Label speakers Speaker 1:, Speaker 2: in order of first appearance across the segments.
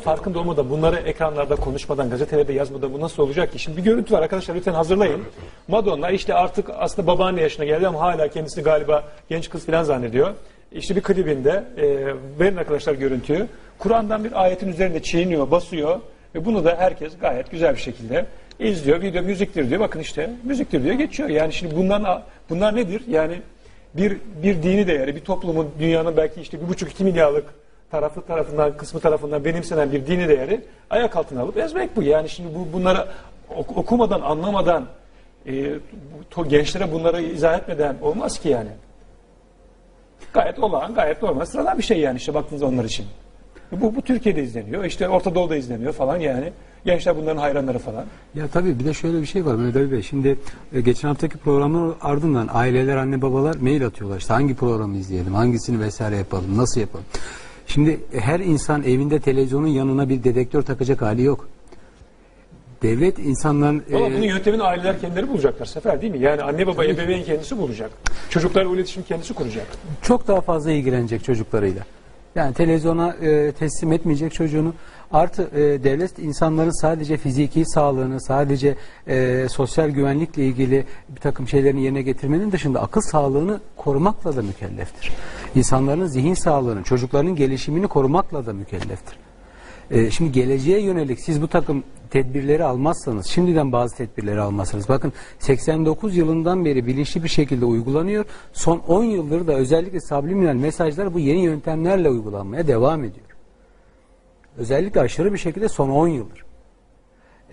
Speaker 1: farkında olmadan bunları ekranlarda konuşmadan, gazetelerde yazmadan bu nasıl olacak ki? Şimdi bir görüntü var arkadaşlar lütfen hazırlayın. Madonna işte artık aslında babaanne yaşına geldi ama hala kendisini galiba genç kız falan zannediyor. İşte bir klibinde e, verin arkadaşlar görüntüyü. Kur'an'dan bir ayetin üzerinde çiğniyor, basıyor ve bunu da herkes gayet güzel bir şekilde izliyor. Video müziktir diyor. Bakın işte müziktir diyor geçiyor. Yani şimdi bunlar, bunlar nedir? Yani bir bir dini değeri, bir toplumun, dünyanın belki işte bir buçuk iki milyarlık tarafı tarafından, kısmı tarafından benimsenen bir dini değeri ayak altına alıp ezmek bu. Yani şimdi bu bunları ok- okumadan, anlamadan, e, to- gençlere bunları izah etmeden olmaz ki yani. Gayet olağan, gayet normal, sıradan bir şey yani işte baktığınızda onlar için. Bu, bu Türkiye'de izleniyor, işte Orta Doğu'da izleniyor falan yani. Gençler bunların hayranları falan.
Speaker 2: Ya tabii bir de şöyle bir şey var Mehmet Ali Bey. Şimdi e, geçen haftaki programın ardından aileler, anne babalar mail atıyorlar. İşte hangi programı izleyelim, hangisini vesaire yapalım, nasıl yapalım. Şimdi e, her insan evinde televizyonun yanına bir dedektör takacak hali yok. Devlet insanların...
Speaker 1: Ama
Speaker 2: e,
Speaker 1: bunun yöntemini aileler kendileri bulacaklar Sefer değil mi? Yani anne baba ebeveyn kendisi bulacak. Çocuklarla iletişim kendisi kuracak.
Speaker 2: çok daha fazla ilgilenecek çocuklarıyla. Yani televizyona e, teslim etmeyecek çocuğunu. Artı e, devlet insanların sadece fiziki sağlığını, sadece e, sosyal güvenlikle ilgili bir takım şeylerini yerine getirmenin dışında akıl sağlığını korumakla da mükelleftir. İnsanların zihin sağlığını, çocukların gelişimini korumakla da mükelleftir. E, şimdi geleceğe yönelik siz bu takım tedbirleri almazsanız, şimdiden bazı tedbirleri almazsanız, bakın 89 yılından beri bilinçli bir şekilde uygulanıyor. Son 10 yıldır da özellikle subliminal mesajlar bu yeni yöntemlerle uygulanmaya devam ediyor. Özellikle aşırı bir şekilde son 10 yıldır.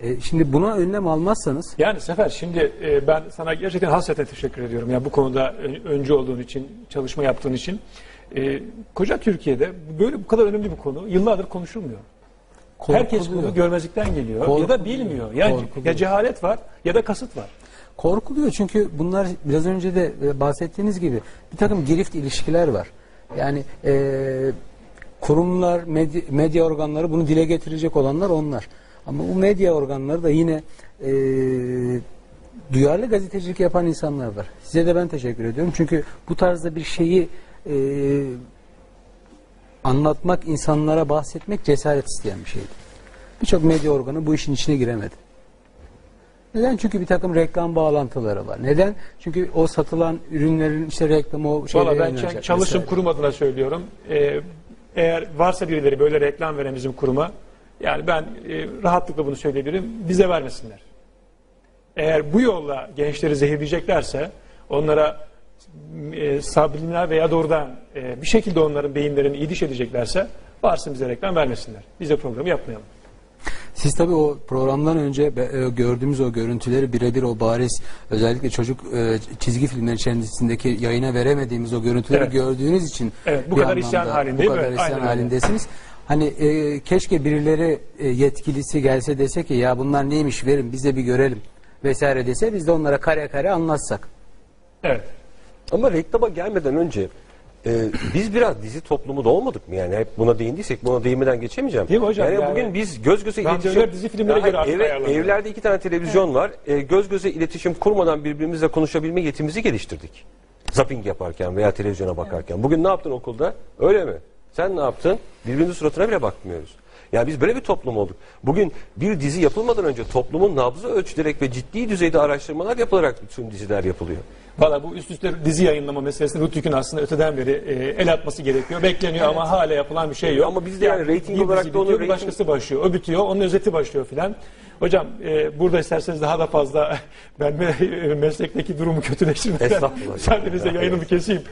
Speaker 2: E, şimdi buna önlem almazsanız,
Speaker 1: Yani Sefer şimdi e, ben sana gerçekten hasreten teşekkür ediyorum. Yani bu konuda ö- öncü olduğun için, çalışma yaptığın için. E, koca Türkiye'de böyle bu kadar önemli bir konu yıllardır konuşulmuyor. Herkes
Speaker 2: korkuluyor.
Speaker 1: bunu görmezlikten geliyor ya da
Speaker 2: Korkuluyor.
Speaker 1: bilmiyor. Yani
Speaker 2: Korkuluyor.
Speaker 1: ya cehalet var ya da kasıt var.
Speaker 2: Korkuluyor çünkü bunlar biraz önce de e, bahsettiğiniz gibi bir takım girift ilişkiler var. Yani e, kurumlar, medya, medya organları bunu dile getirecek olanlar onlar. Ama bu medya organları da yine e, duyarlı gazetecilik yapan insanlar var. Size de ben teşekkür ediyorum. Çünkü bu tarzda bir şeyi e, anlatmak, insanlara bahsetmek cesaret isteyen bir şeydi. Birçok medya organı bu işin içine giremedi. Neden? Çünkü bir takım reklam bağlantıları var. Neden? Çünkü o satılan ürünlerin işte reklamı o şeylere
Speaker 1: Valla ben çalışım
Speaker 2: vesaire.
Speaker 1: kurum adına söylüyorum. E, eğer varsa birileri böyle reklam veren bizim kuruma yani ben e, rahatlıkla bunu söyleyebilirim. Bize vermesinler. Eğer bu yolla gençleri zehirleyeceklerse onlara e, subliminal veya doğrudan e, bir şekilde onların beyinlerini idiş edeceklerse varsın bize reklam vermesinler. Biz de programı yapmayalım.
Speaker 2: Siz tabii o programdan önce e, gördüğümüz o görüntüleri birebir o bariz özellikle çocuk e, çizgi filmler içerisindeki yayına veremediğimiz o görüntüleri
Speaker 1: Evet.
Speaker 2: gördüğünüz için
Speaker 1: Evet, bu kadar isyan
Speaker 2: anlamda
Speaker 1: halindeyim,
Speaker 2: Bu kadar
Speaker 1: evet,
Speaker 2: isyan
Speaker 1: aynen
Speaker 2: halindesiniz. Hani e, keşke birileri e, yetkilisi gelse dese ki ya bunlar neymiş verin bize bir görelim vesaire dese biz de onlara kare kare anlatsak.
Speaker 1: Evet.
Speaker 3: Ama reklama gelmeden önce e, biz biraz dizi toplumu da olmadık mı? Yani hep buna değindiysek buna değinmeden geçemeyeceğim.
Speaker 1: Değil mi hocam?
Speaker 3: Yani,
Speaker 1: Yani
Speaker 3: bugün biz göz göze iletişim...
Speaker 1: dizi filmlere göre artık
Speaker 3: eve-. Evlerde iki tane televizyon var. E, göz göze iletişim kurmadan birbirimizle konuşabilme yetimizi geliştirdik. Zapping yaparken veya televizyona bakarken. Bugün ne yaptın okulda? Öyle mi? Sen ne yaptın? Birbirimizin suratına bile bakmıyoruz. Yani biz böyle bir toplum olduk. Bugün bir dizi yapılmadan önce toplumun nabzı ölçülerek ve ciddi düzeyde araştırmalar yapılarak bütün diziler yapılıyor.
Speaker 1: Valla bu üst üste dizi yayınlama meselesini Rütük'ün aslında öteden beri e, el atması gerekiyor. Bekleniyor ama hala yapılan bir şey yok.
Speaker 3: Ama bizde yani rating
Speaker 1: bir
Speaker 3: olarak da
Speaker 1: bir
Speaker 3: rating-
Speaker 1: başkası başlıyor. O bitiyor, onun özeti başlıyor filan. Hocam e, burada isterseniz daha da fazla ben me- meslekteki durumu kötüleştirmeden müsaadenizle yayınımı keseyim.